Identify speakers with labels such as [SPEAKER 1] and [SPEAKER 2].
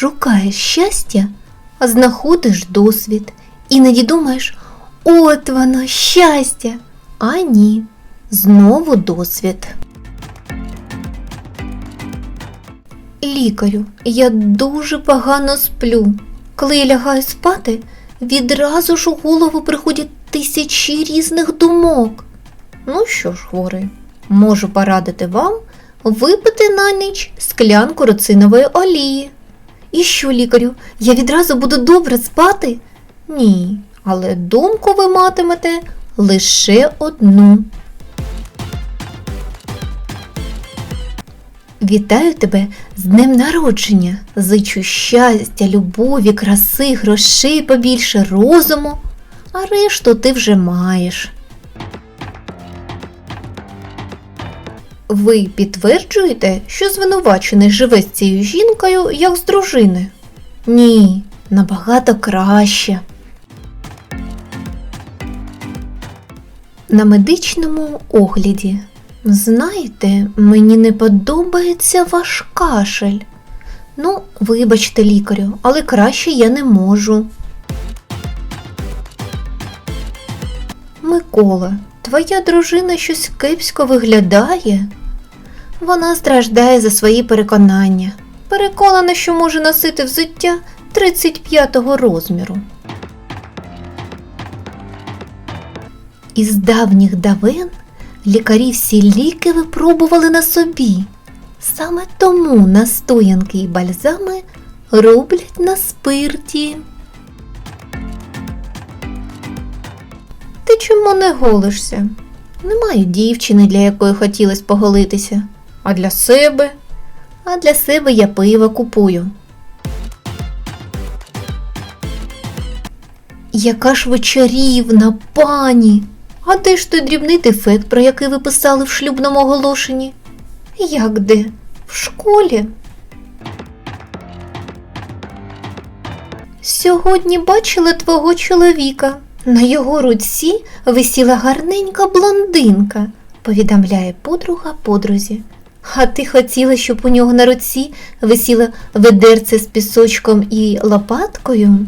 [SPEAKER 1] шукаєш щастя, знаходиш досвід. Іноді думаєш, от воно щастя. А ні, знову досвід. Лікарю, я дуже погано сплю. Коли я лягаю спати, відразу ж у голову приходять тисячі різних думок. Ну що ж, хворий, можу порадити вам випити на ніч склянку роцинової олії. І що, лікарю, я відразу буду добре спати? Ні, але думку ви матимете лише одну. Вітаю тебе з днем народження. Зичу щастя, любові, краси, грошей побільше, розуму, а решту ти вже маєш. Ви підтверджуєте, що звинувачений живе з цією жінкою як з дружини? Ні, набагато краще. На медичному огляді. Знаєте, мені не подобається ваш кашель. Ну, вибачте, лікарю, але краще я не можу. Микола, твоя дружина щось кепсько виглядає. Вона страждає за свої переконання. Переконана, що може носити взуття 35-го розміру. Із давніх давен лікарі всі ліки випробували на собі. Саме тому настоянки і бальзами роблять на спирті. Чому не голишся? Немає дівчини, для якої хотілося поголитися. А для себе? А для себе я пиво купую. Яка ж ви чарівна, пані! А де ж той дрібний дефект, про який ви писали в шлюбному оголошенні? Як де? В школі? Сьогодні бачила твого чоловіка. На його руці висіла гарненька блондинка, повідомляє подруга подрузі. А ти хотіла, щоб у нього на руці висіло ведерце з пісочком і лопаткою?